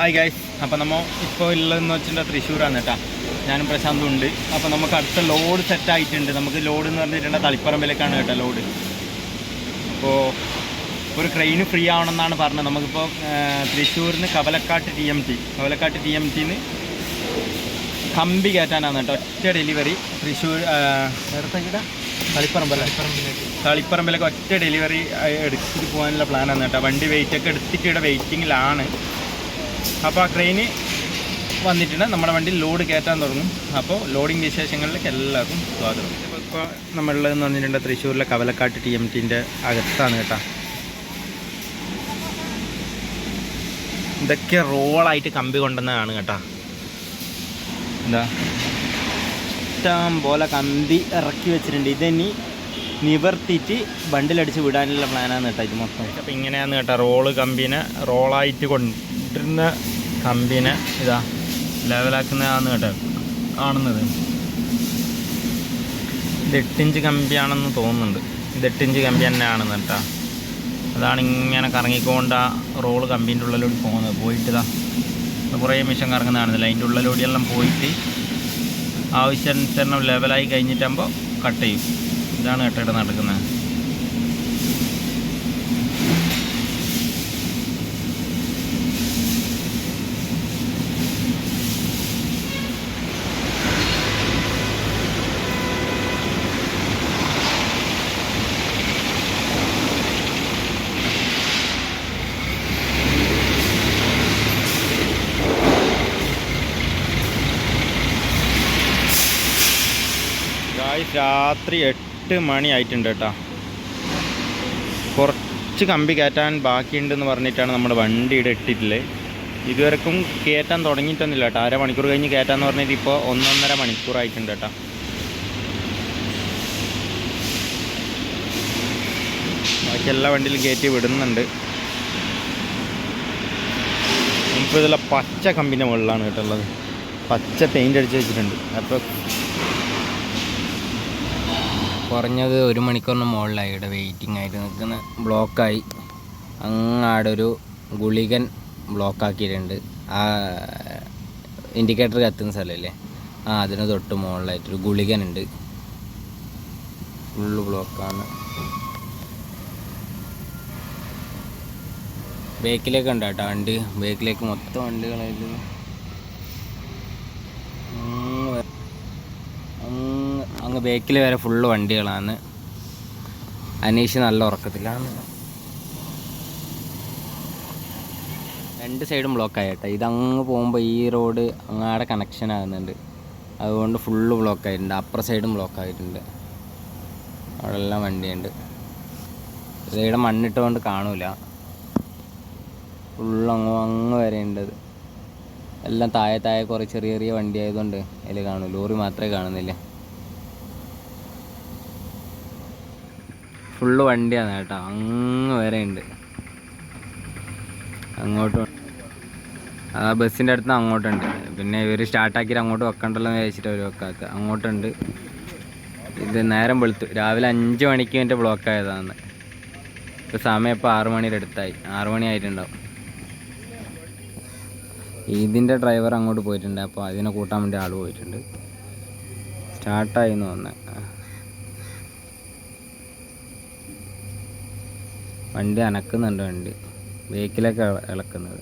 Hi guys അപ്പോൾ നമ്മൾ ഇപ്പോൾ ഉള്ളതെന്ന് വെച്ചിട്ടുണ്ടെങ്കിൽ തൃശ്ശൂരാണ് കേട്ടോ. ഞാനും പ്രശാന്തും ഉണ്ട്. അപ്പോൾ നമുക്ക് അടുത്ത ലോഡ് സെറ്റ് ആയിട്ടുണ്ട്. നമുക്ക് ലോഡ് എന്ന് പറഞ്ഞിട്ടുണ്ടെങ്കിൽ തളിപ്പറമ്പിലേക്കാണ് കേട്ടോ ലോഡ് അപ്പോൾ ഒരു ക്രെയിന് ഫ്രീ ആവണമെന്നാണ് പറഞ്ഞത്. നമുക്കിപ്പോൾ തൃശ്ശൂരിന് Kavalakkattu T M T Kavalakkattu T M tin കമ്പി കയറ്റാനാണ് കേട്ടോ. ഒറ്റ ഡെലിവറി തൃശ്ശൂർ തളിപ്പറമ്പിലേക്ക് തളിപ്പറമ്പിലൊക്കെ ഒറ്റ ഡെലിവറി എടുത്തിട്ട് പോകാനുള്ള പ്ലാനാണ് കേട്ടോ. വണ്ടി വെയിറ്റൊക്കെ എടുത്തിട്ട് ഇവിടെ വെയിറ്റിങ്ങിലാണ് അപ്പോൾ ആ ക്രെയിന് വന്നിട്ടുണ്ട്. നമ്മുടെ വണ്ടി ലോഡ് കയറ്റാൻ തുടങ്ങും. അപ്പോൾ ലോഡിംഗ് വിശേഷങ്ങളിലേക്ക് എല്ലാവർക്കും സ്വാഗതം. ഇപ്പോൾ നമ്മളുള്ളതെന്ന് പറഞ്ഞിട്ടുണ്ട് തൃശ്ശൂരിലെ കവലക്കാട്ട് ടി എം ടിന്റെ അകത്താണ് കേട്ടോ. ഇതൊക്കെ റോളായിട്ട് കമ്പി കൊണ്ടുവന്നതാണ് കേട്ടോ. എന്താ ഇഷ്ടം പോലെ കമ്പി ഇറക്കി വെച്ചിട്ടുണ്ട്. ഇതിനി നിവർത്തിയിട്ട് ബണ്ടിലടിച്ച് വിടാനുള്ള പ്ലാനാണ് കേട്ടോ ഇത് മൊത്തം. അപ്പോൾ ഇങ്ങനെയാണ് കേട്ടോ റോൾ കമ്പീനെ റോളായിട്ട് കൊണ്ടിരുന്ന കമ്പിനെ ഇതാ ലെവലാക്കുന്നതാണെന്ന് കേട്ടോ കാണുന്നത്. ഇത് എട്ടിഞ്ച് കമ്പിയാണെന്ന് തോന്നുന്നുണ്ട്. ഇത് എട്ടിഞ്ച് കമ്പി തന്നെയാണെന്ന് കേട്ടോ. അതാണ് ഇങ്ങനെ കറങ്ങിക്കൊണ്ട് ആ റോൾ കമ്പീന്റെ ഉള്ളിലോട്ട് പോകുന്നത്. പോയിട്ട് ഇതാ കുറേ മിഷൻ കറങ്ങുന്നതാണെന്നില്ല അതിന്റെ ഉള്ളിലൂടെയെല്ലാം പോയിട്ട് ആവശ്യാനുസരണം ലെവലായി കഴിഞ്ഞിട്ടാകുമ്പോൾ കട്ട് ചെയ്യും. ഇതാണ് കേട്ടോ നടക്കുന്നത് ഗായ്സ് രാത്രി എട്ട് മണി ആയിട്ടുണ്ട് കേട്ടോ. കുറച്ച് കമ്പി കയറ്റാൻ ബാക്കിയുണ്ടെന്ന് പറഞ്ഞിട്ടാണ് നമ്മുടെ വണ്ടി ഇവിടെ ഇട്ടിട്ടില്ലേ ഇതുവരെക്കും കയറ്റാൻ തുടങ്ങിയിട്ടൊന്നുമില്ല കേട്ടോ. അരമണിക്കൂർ കഴിഞ്ഞ് കയറ്റാന്ന് പറഞ്ഞിട്ട് ഇപ്പോൾ ഒന്നൊന്നര മണിക്കൂറായിട്ടുണ്ട് കേട്ടോ. ബാക്കി എല്ലാ വണ്ടിയിലും കയറ്റി വിടുന്നുണ്ട്. ഇതിലെ പച്ച കമ്പിന്റെ മുകളിലാണ് കേട്ടുള്ളത് പച്ച പെയിന്റ് അടിച്ച് വെച്ചിട്ടുണ്ട്. അപ്പോൾ കുറഞ്ഞത് ഒരു മണിക്കൂറിന് മുകളിലായി ഇവിടെ വെയിറ്റിംഗ് ആയിട്ട് നിൽക്കുന്ന. ബ്ലോക്കായി അങ്ങാടൊരു ഗുളികൻ ബ്ലോക്കാക്കിയിട്ടുണ്ട് ആ ഇൻഡിക്കേറ്റർ കത്തുന്ന സ്ഥലമല്ലേ ആ അതിന് തൊട്ട് മുകളിലായിട്ടൊരു ഗുളികൻ ഉണ്ട് ഫുള്ള് ബ്ലോക്കാണ് ബേക്കിലേക്ക് ഉണ്ട്? കേട്ടോ വണ്ടി ബേക്കിലേക്ക് മൊത്തം വണ്ടികളായിട്ട് അങ്ങ് വരെ- അങ്ങ് ബേക്കിൽ വരെ ഫുള്ള് വണ്ടികളാണ് അനീഷ് നല്ല ഉറക്കത്തിലാണ്. രണ്ട് സൈഡും ബ്ലോക്ക് ആയിട്ടോ. ഇതങ്ങ് പോകുമ്പോൾ ഈ റോഡ് അങ്ങാടെ കണക്ഷൻ ആകുന്നുണ്ട്. അതുകൊണ്ട് ഫുള്ള് ബ്ലോക്ക് ആയിട്ടുണ്ട്. അപ്പുറ സൈഡും ബ്ലോക്ക് ആയിട്ടുണ്ട്. അവിടെ എല്ലാം വണ്ടിയുണ്ട്. ഇവിടെ മണ്ണിട്ടുകൊണ്ട് കാണൂല. ഫുള്ള് അങ്ങ് അങ്ങ് വരെ ഉണ്ട് എല്ലാം താഴെ താഴെ കുറേ ചെറിയ ചെറിയ വണ്ടി ആയതുകൊണ്ട് അതിൽ കാണൂ. ലോറി മാത്രമേ കാണുന്നില്ല. ഫുള്ള് വണ്ടിയാണ് കേട്ടോ. അങ്ങ് വരെ ഉണ്ട്. അങ്ങോട്ടും ആ ബസ്സിന്റെ അടുത്ത് അങ്ങോട്ടുണ്ട്. പിന്നെ ഇവർ സ്റ്റാർട്ടാക്കിയിട്ട് അങ്ങോട്ട് വെക്കണ്ടല്ലോ എന്ന് വിചാരിച്ചിട്ട് അവർ വെക്കാത്ത. അങ്ങോട്ടുണ്ട്. ഇത് നേരം വെളുത്തു. രാവിലെ അഞ്ച് മണിക്ക് എന്റെ ബ്ലോക്ക് ആയതാണ് ഇപ്പോൾ സമയം ഇപ്പോൾ ആറു മണിയുടെ അടുത്തായി. ആറ് മണി ആയിട്ടുണ്ടാവും. ഇതിന്റെ ഡ്രൈവർ അങ്ങോട്ട് പോയിട്ടുണ്ട്. അപ്പോൾ അതിനെ കൂട്ടാൻ വേണ്ടി ആൾ പോയിട്ടുണ്ട്. സ്റ്റാർട്ടായി എന്ന് തോന്നുന്നത് വണ്ടി അനക്കുന്നുണ്ട് വണ്ടി. ബേക്കിലൊക്കെ ഇള- ഇളക്കുന്നത്.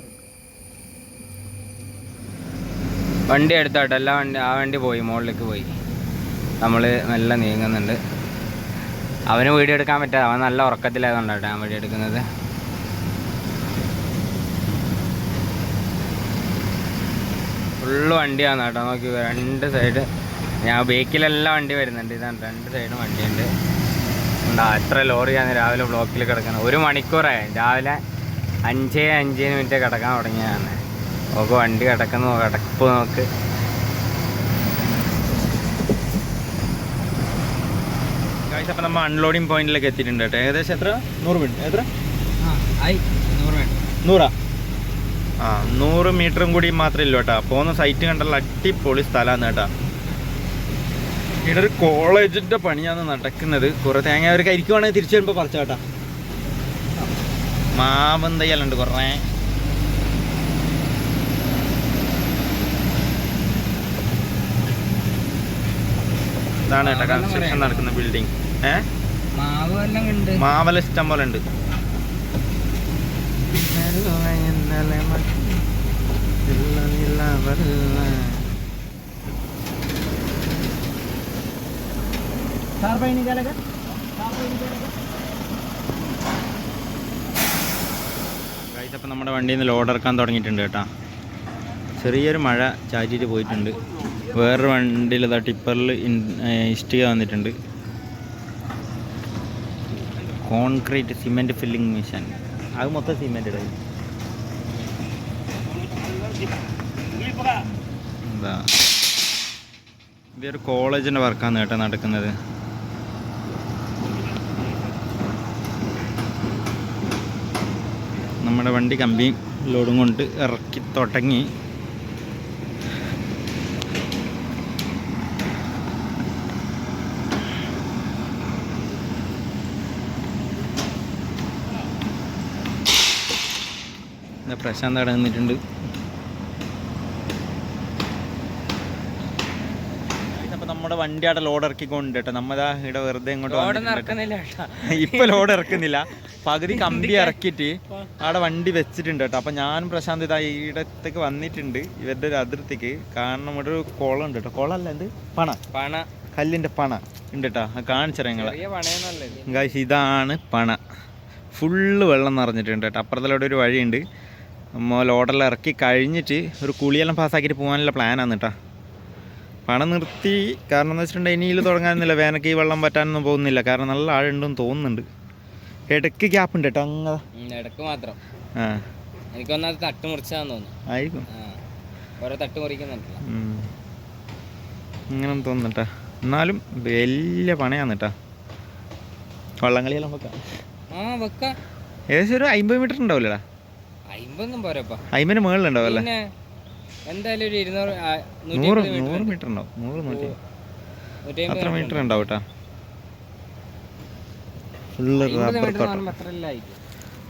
വണ്ടി എടുത്തോട്ടെ. എല്ലാ വണ്ടി ആ വണ്ടി പോയി. മുകളിലേക്ക് പോയി. നമ്മൾ നല്ല നീങ്ങുന്നുണ്ട്. അവന് വീഡിയോ എടുക്കാൻ പറ്റാതെ അവൻ നല്ല ഉറക്കത്തിലായതുകൊണ്ടാട്ടെ ഞാൻ വീഡിയോ എടുക്കുന്നത്. ഫുള്ള് വണ്ടിയാണ് കേട്ടോ. നോക്കി രണ്ട് സൈഡ് ഞാൻ ബേക്കിലെല്ലാം വണ്ടി വരുന്നുണ്ട്. ഇതാണ് രണ്ട് സൈഡും വണ്ടിയുണ്ട്. ഉണ്ടാ എത്ര ലോറി ആണ് രാവിലെ ബ്ലോക്കിൽ കിടക്കുന്നത് ഒരു മണിക്കൂറായി. രാവിലെ അഞ്ചേ അഞ്ചേ മിനിറ്റ് കിടക്കാൻ തുടങ്ങിയതാണ്. നോക്ക് വണ്ടി കിടക്കുന്നു കിടപ്പ് നോക്ക്. അപ്പം നമ്മൾ അൺലോഡിങ് പോയിന്റിലേക്ക് എത്തിയിട്ടുണ്ട് കേട്ടോ. ഏകദേശം എത്ര? നൂറ് മിനിറ്റ് എത്ര? നൂറാ ആ നൂറ് മീറ്ററും കൂടി മാത്രമേ ഇല്ലൂ കേട്ടോ. പോകുന്ന സൈറ്റ് കണ്ടുള്ള അടിപൊളി സ്ഥലമാണ് കേട്ടോ. ഇവിടെ ഒരു കോളേജിന്റെ പണിയാണ് നടക്കുന്നത്. കുറേ തേങ്ങ അവർക്ക് അരിക്കുവാണെങ്കിൽ തിരിച്ചു വരുമ്പോൾ പറിച്ചാട്ടാ. മാവൻ തയ്യലുണ്ട് കുറേ? ഇതാണ് കേട്ടോ കൺസ്ട്രക്ഷൻ നടക്കുന്ന ബിൽഡിംഗ് ഏ? മാവല ഇഷ്ടം പോലെ ഉണ്ട്. ഇന്നലെ പോലെ ഉണ്ട് അപ്പം നമ്മുടെ വണ്ടിയിൽ നിന്ന് ലോഡ് ഇറക്കാൻ തുടങ്ങിയിട്ടുണ്ട് കേട്ടോ. ചെറിയൊരു മഴ ചാറ്റിയിട്ട് പോയിട്ടുണ്ട്. വേറൊരു വണ്ടിയിൽ ഇതാ ടിപ്പറിൽ ഇഷ്ടിക വന്നിട്ടുണ്ട്. Concrete cement filling machine. അത് മൊത്തം സിമെന്റ് ഇടായി എന്താ? ഇതൊരു കോളേജിന്റെ വർക്കാണ് കേട്ടോ നടക്കുന്നത്. നമ്മുടെ വണ്ടി കമ്പി ലോഡും കൊണ്ട് ഇറക്കി തുടങ്ങി. പ്രശാന്ത് അവിടെ നിന്നിട്ടുണ്ട്. നമ്മുടെ വണ്ടി അവിടെ ലോഡ് ഇറക്കിക്കൊണ്ട് കേട്ടോ നമ്മതാ ഇവിടെ വെറുതെ ഇങ്ങോട്ട് ഇപ്പൊ ലോഡ് ഇറക്കുന്നില്ല. പകുതി കമ്പി ഇറക്കിയിട്ട് അവിടെ വണ്ടി വെച്ചിട്ടുണ്ട് കേട്ടോ. അപ്പൊ ഞാനും പ്രശാന്ത് ഇതാ ഈടത്തേക്ക് വന്നിട്ടുണ്ട്. ഇവരുടെ ഒരു അതിർത്തിക്ക്. കാരണം ഇവിടെ ഒരു കുളം ഉണ്ട് കേട്ടോ. കുളമല്ല എന്ത്? പണ. പണ. കല്ലിന്റെ പണ ഉണ്ട് കേട്ടോ. കാണിച്ചറിയാം നിങ്ങളെ. ഗായ്സ് ഇതാണ് പണ. ഫുള്ള് വെള്ളം നിറഞ്ഞിട്ടുണ്ട് കേട്ടോ. അപ്പുറത്തിലൂടെ ഒരു വഴിയുണ്ട്. നമ്മൾ ലോഡറിൽ ഇറക്കി കഴിഞ്ഞിട്ട് ഒരു കുളിയെല്ലാം പാസ്സാക്കിയിട്ട് പോകാനുള്ള പ്ലാനാണ് കേട്ടോ. പണം നിർത്തി. കാരണം എന്ന് വെച്ചിട്ടുണ്ടെങ്കിൽ ഇനിയിൽ തുടങ്ങാനൊന്നുമില്ല. വേനൽക്ക് ഈ വെള്ളം പറ്റാനൊന്നും പോകുന്നില്ല. കാരണം നല്ല ആഴുണ്ടെന്ന് തോന്നുന്നുണ്ട്. ഇടയ്ക്ക് ഗ്യാപ്പ് ഉണ്ട് കേട്ടോ അങ്ങനെ ഇടയ്ക്ക് മാത്രം. ആ. എനിക്ക് വന്നാൽ തട്ട് മുറിച്ചാന്ന് തോന്നുന്നു. ആയിരിക്കും. ഓരോ തട്ട് മുറിക്കുന്നുണ്ടല്ലോ അങ്ങനെ തോന്നുന്നുട്ട എന്നാലും വലിയ പണയാണ് കേട്ടാ വള്ളംകളിയെല്ലാം വെക്കാം. ആ വെക്കാം. ഏകദേശം ഒരു അമ്പത് മീറ്റർ ഉണ്ടാവില്ലടാ അമ്പതൊന്നും പോരപ്പാ അമ്പതിന് മുകളിലുണ്ടാവല്ലേ പിന്നെ എന്തായാലും ഒരു ഇരുന്നൂറ് നൂറ് നൂറ് മീറ്റർ ഉണ്ടാവും. നൂറ് നൂറ്റി അത്ര മീറ്റർ മീറ്റർ ഉണ്ടാവും കേട്ടോ ഫുള്ള് റബ്ബർ തോട്ടം.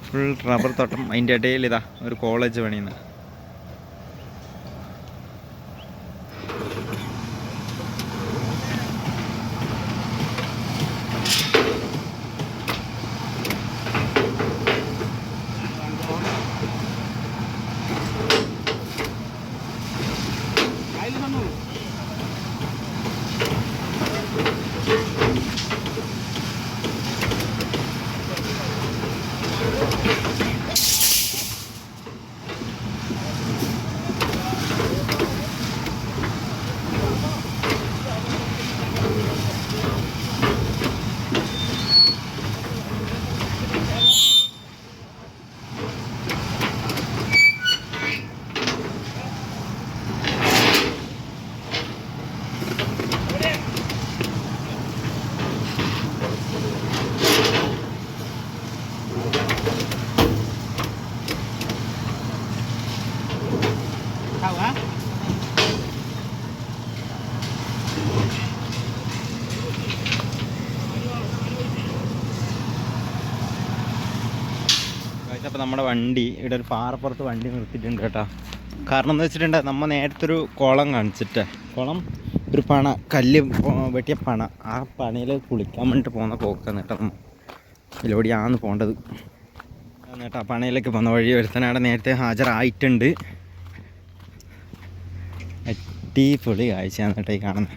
ഫുൾ റബ്ബർ തോട്ടം. അതിന്റെ ഇടയിൽ ഇതാ ഒരു കോളേജ് പണിയുന്നത് അപ്പോൾ നമ്മുടെ വണ്ടി ഇവിടെ ഒരു പാറപ്പുറത്ത് വണ്ടി നിർത്തിയിട്ടുണ്ട് കേട്ടോ. കാരണം എന്ന് വെച്ചിട്ടുണ്ടെങ്കിൽ നമ്മൾ നേരത്തെ ഒരു കുളം കാണിച്ചിട്ട്. കുളം ഒരു പണ കല്ല് വെട്ടിയ പണ. ആ പണയിൽ കുളിക്കാൻ വേണ്ടിയിട്ട് പോകുന്ന പോക്കാണ് കേട്ടോ ഇതിലൂടെയാണ് പോകേണ്ടത് കേട്ടോ പണയിലേക്ക് പോകുന്ന വഴി. ഒരുത്തനവിടെ നേരത്തെ ഹാജരായിട്ടുണ്ട്. അടിപൊളി കാഴ്ചയാണ് കേട്ടോ ഈ കാണുന്നത്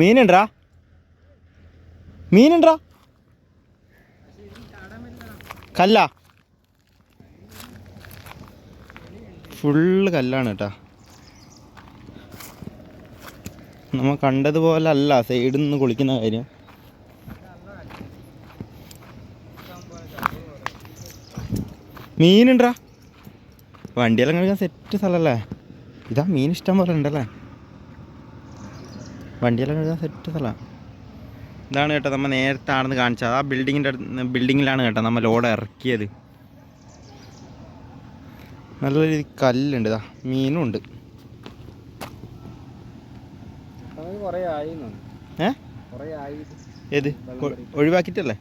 മീനുണ്ടാ മീനുണ്ടാ കല്ല. ഫുള്ള് കല്ലാണ് കേട്ടോ നമ്മ കണ്ടതുപോലെ അല്ല സൈഡിൽ നിന്ന് കുളിക്കുന്ന കാര്യം. മീനുണ്ടാ വണ്ടിയെല്ലാം കഴിക്കാൻ സെറ്റ് സ്ഥലമല്ലേ ഇതാ മീൻ ഇഷ്ടം പോലെ ഉണ്ടല്ലേ? വണ്ടിയെല്ലാം കഴിക്കാൻ സെറ്റ് സ്ഥലമാണ് ഇതാണ് കേട്ടോ നമ്മൾ നേരത്തെ ആണെന്ന് കാണിച്ചത്. ആ ബിൽഡിങ്ങിന്റെ അടുത്ത് ബിൽഡിങ്ങിലാണ് കേട്ടോ നമ്മൾ ലോഡ് ഇറക്കിയത്. നല്ല രീതി കല്ലുണ്ട് ഇതാ മീനും ഉണ്ട് ഏ? ഏത്? ഒഴിവാക്കിയിട്ടല്ലേ?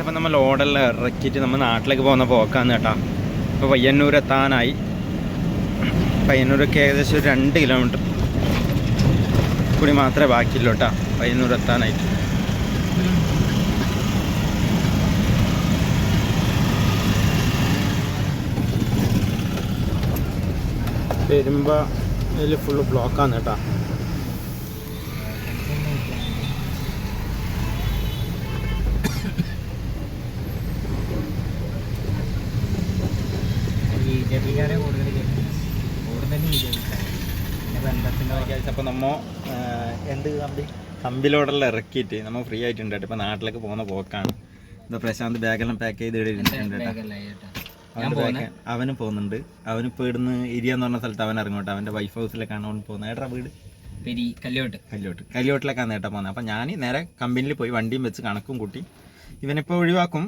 അപ്പം നമ്മൾ ലോഡെല്ലാം ഇറക്കിയിട്ട് നമ്മൾ നാട്ടിലേക്ക് പോകുന്ന പോക്കാന്ന് കേട്ടോ. ഇപ്പോൾ പയ്യന്നൂർ എത്താനായി. പയ്യന്നൂരൊക്കെ ഏകദേശം ഒരു രണ്ട് കിലോമീറ്റർ. കൂടി മാത്രമേ ബാക്കിയുള്ളൂ കേട്ടോ. പയ്യന്നൂർ എത്താനായിട്ട്. വരുമ്പോൾ ഇതിൽ ഫുള്ള് ബ്ലോക്കാണ് കേട്ടോ. അപ്പോൾ നമ്മൾ എന്ത് കമ്പി കമ്പിലോടെല്ലാം ഇറക്കിയിട്ട് നമ്മൾ ഫ്രീ ആയിട്ടുണ്ട് കേട്ടോ. ഇപ്പോൾ നാട്ടിലേക്ക് പോകുന്ന പോക്കാണ്. ഇതാ പ്രശാന്ത് ബാഗെല്ലാം പാക്ക് ചെയ്ത് ഇടിയിട്ടുണ്ട് കേട്ടോ. അവന് പോകുന്നുണ്ട്. അവനിപ്പോൾ ഇവിടുന്ന് ഇരിയ എന്ന് പറഞ്ഞ സ്ഥലത്ത് അവൻ ഇറങ്ങോട്ടെ അവന്റെ വൈഫ് ഹൗസിലേക്കാണ് അവൻ പോകുന്നത്. ഏട്ടാ വീട്? പെരി കല്ലോട്ട്. കല്ലോട്ട്. കല്ലോട്ടിലേക്കാണ് ഏട്ടാ പോകുന്നത്. അപ്പം ഞാൻ നേരെ കമ്പനിയിൽ പോയി വണ്ടിയും വെച്ച് കണക്കും കൂട്ടി ഇവനിപ്പോൾ ഒഴിവാക്കും.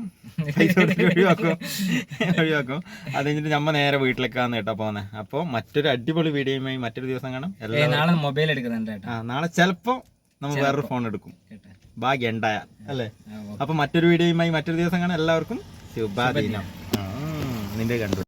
പൈസ കൊടുത്തിട്ട് ഒഴിവാക്കും. ഒഴിവാക്കും. അത് കഴിഞ്ഞിട്ട് നമ്മ നേരെ വീട്ടിലേക്കാന്ന് കേട്ടോ പോകുന്നത് അപ്പൊ മറ്റൊരു അടിപൊളി വീഡിയോയുമായി മറ്റൊരു ദിവസം കാണാം. നാളെ മൊബൈൽ എടുക്കുന്നുണ്ട് ആ നാളെ ചിലപ്പോ നമ്മൾ വേറൊരു ഫോൺ എടുക്കും. ഭാഗ്യം ഉണ്ടായ അല്ലേ? അപ്പൊ മറ്റൊരു വീഡിയോയുമായി മറ്റൊരു ദിവസം കാണാം. എല്ലാവർക്കും ശുഭാദീനം. നിന്റെ കണ്ടു.